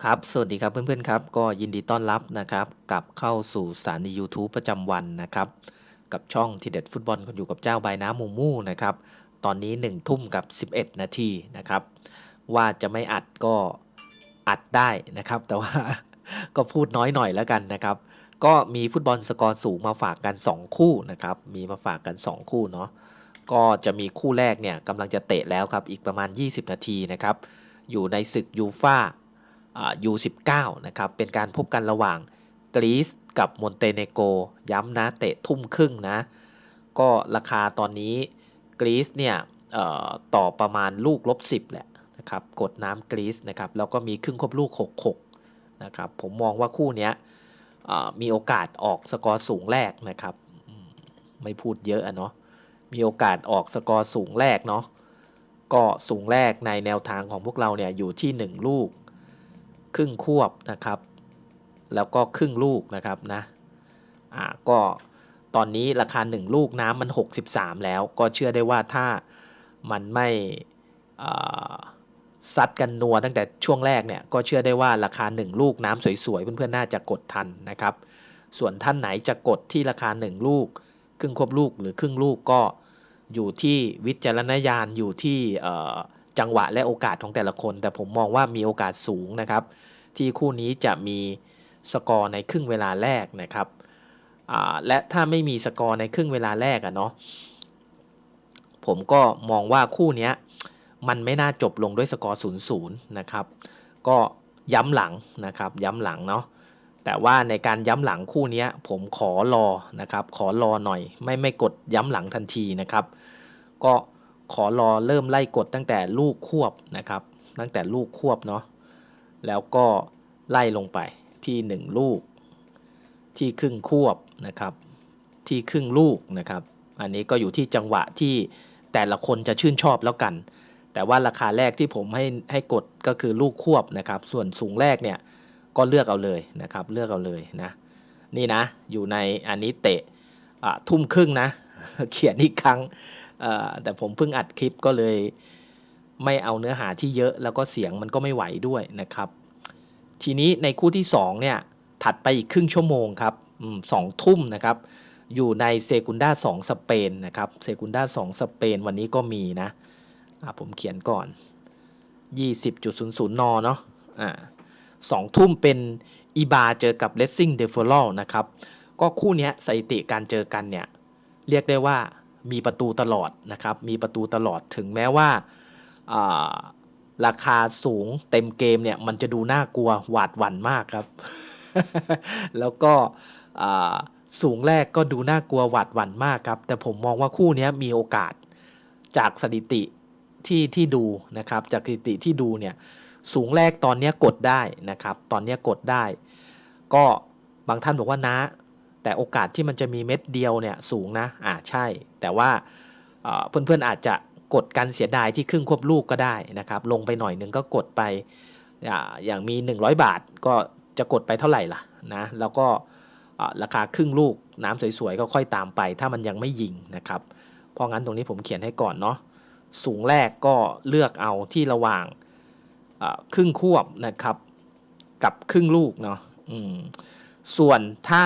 ครับ สวัสดีครับเพื่อนๆครับ ก็ยินดีต้อนรับนะครับกลับเข้าสู่สถานี YouTube ประจำวันนะครับ กับช่องทีเด็ดฟุตบอลคนอยู่กับเจ้าใบน้ำมูมูนะครับ ตอนนี้1ทุ่มกับ 11 นาทีนะครับ ว่าจะไม่อัดก็อัดได้นะครับ แต่ว่าก็พูดน้อยหน่อยแล้วกันนะครับ ก็มีฟุตบอลสกอร์สูงมาฝากกัน 2 คู่นะครับ มีมาฝากกัน 2 คู่เนาะ ก็จะมีคู่แรกเนี่ยกำลังจะเตะแล้วครับ อีกประมาณ 20 นาทีนะครับ อยู่ในศึกยูฟ่า ยู19 นะครับ เป็นการพบกันระหว่างกรีซกับมอนเตเนโก ย้ำนะเตะทุ่มครึ่งนะ ก็ราคาตอนนี้กรีซเนี่ยต่อประมาณลูกลบ 10 แหละนะครับ กดน้ำกรีซนะครับ แล้วก็มีครึ่งครบลูก 6-6 นะครับ ผมมองว่าคู่นี้มีโอกาสออกสกอร์สูงแรกนะครับ ไม่พูดเยอะอะเนาะ มีโอกาสออกสกอร์สูงแรกเนาะ ก็สูงแรกในแนวทางของพวกเราเนี่ยอยู่ที่ 1 ลูก ครึ่งควบนะครับ แล้วก็ครึ่งลูกนะครับนะอ่าก็ตอนนี้ราคา 1 ลูกน้ำมัน 63 แล้วก็เชื่อได้ว่าถ้ามันไม่ซัดกันนัวตั้งแต่ช่วงแรกเนี่ยก็เชื่อได้ว่าราคา 1 ลูกน้ำสวยๆ เพื่อนๆ น่าจะกดทันนะครับ ส่วนท่านไหนจะกดที่ราคา 1 ลูก ครึ่งควบลูกหรือครึ่งลูกก็อยู่ที่วิจารณญาณอยู่ที่ จังหวะและโอกาสของแต่ละคน แต่ผมมองว่ามีโอกาสสูงนะครับ ที่คู่นี้จะมีสกอร์ในครึ่งเวลาแรกนะครับและถ้าไม่มีสกอร์ในครึ่งเวลาแรกอะเนาะผมก็มองว่าคู่นี้มันไม่น่าจบลงด้วยสกอร์0ูนย์นะครับ ก็ย้ำหลังนะครับ ย้ำหลังเนาะแต่ว่าในการย้ำหลังคู่นี้ผมขอรอนะครับ ขอรอหน่อย ไม่ไม่กดย้ำหลังทันทีนะครับ ก็ ขอรอเริ่มไล่กดตั้งแต่ลูกควบนะครับ ตั้งแต่ลูกควบเนาะแล้วก็ไล่ลงไปที่ 1 ลูก ที่ครึ่งควบนะครับ ที่ครึ่งลูกนะครับ อันนี้ก็อยู่ที่จังหวะที่แต่ละคนจะชื่นชอบแล้วกัน แต่ว่าราคาแรกที่ผมให้ให้กดก็คือลูกควบนะครับ ส่วนสูงแรกเนี่ยก็เลือกเอาเลยนะครับ เลือกเอาเลยนะ นี่นะ อยู่ในอันนี้เตะทุ่มครึ่งนะ เขียนอีกครั้งแต่ผมเพิ่งอัดคลิปก็เลย ไม่เอาเนื้อหาที่เยอะแล้วก็เสียงมันก็ไม่ไหวด้วยนะครับ ทีนี้ในคู่ที่2เนี่ยถัดไปอีกครึ่งชั่วโมงครับสองทุ่มนะครับ อยู่ในเซกุนด้า2สเปนนะครับเซกุนด้า2สเปนวันนี้ก็มีนะผมเขียนก่อน 20.00 น เนาะอ่าสองทุ่มเป็นอีบาเจอกับเลสซิ่งเดฟเฟอร์ลนะครับ ก็คู่นี้สถิติการเจอกันเนี่ย เรียกได้ว่ามีประตูตลอดนะครับ มีประตูตลอดถึงแม้ว่าราคาสูงเต็มเกมเนี่ยมันจะดูน่ากลัวหวาดหวั่นมากครับ แล้วก็สูงแรกก็ดูน่ากลัวหวาดหวั่นมากครับ แต่ผมมองว่าคู่นี้มีโอกาสจากสถิติที่ที่ดูนะครับ จากสถิติที่ดูเนี่ยสูงแรกตอนนี้กดได้นะครับ ตอนนี้กดได้ ก็บางท่านบอกว่านะ แต่โอกาสที่มันจะมีเม็ดเดียวเนี่ยสูงนะอ่าใช่ แต่ว่าเพื่อนๆอาจจะกดกันเสียดายที่ครึ่งควบลูกก็ได้นะครับ ลงไปหน่อยหนึ่งก็กดไปอย่างมี 100 บาทก็จะกดไปเท่าไหร่ล่ะนะแล้วก็ราคาครึ่งลูกน้ำสวยๆก็ค่อยตามไป ถ้ามันยังไม่ยิงนะครับ เพราะงั้นตรงนี้ผมเขียนให้ก่อนเนาะสูงแรกก็เลือกเอาที่ระหว่างครึ่งควบนะครับ กับครึ่งลูกเนาะส่วนถ้า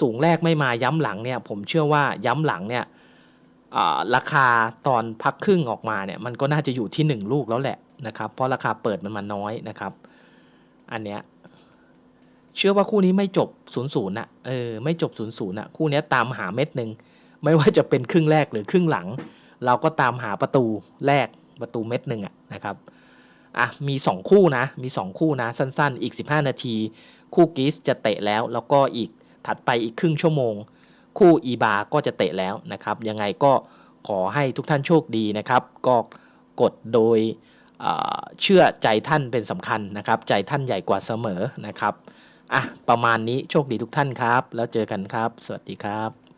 สูงแรกไม่มาย้ำหลังเนี่ยผมเชื่อว่าย้ำหลังเนี่ยราคาตอนพักครึ่งออกมาเนี่ยมันก็น่าจะอยู่ที่ 1 ลูกแล้วแหละนะครับเพราะราคาเปิดมันมาน้อยนะครับ อันเนี้ยเชื่อว่าคู่นี้ไม่จบ0ูนย์นะเออไม่จบ0ูนย์นะคู่นี้ตามหาเม็ดหนึ่งไม่ว่าจะเป็นครึ่งแรกหรือครึ่งหลัง เราก็ตามหาประตูแรกประตูเม็ดหนึ่งอะนะครับอะมี 2 คู่นะมี 2 คู่นะสั้นๆ อีก 15 นาที คู่กีสจะเตะแล้ว แล้วก็อีก ถัดไปอีกครึ่งชั่วโมง คู่อีบาก็จะเตะแล้วนะครับ ยังไงก็ขอให้ทุกท่านโชคดีนะครับ ก็กดโดยเชื่อใจท่านเป็นสำคัญนะครับ ใจท่านใหญ่กว่าเสมอนะครับอะประมาณนี้โชคดีทุกท่านครับ แล้วเจอกันครับ สวัสดีครับ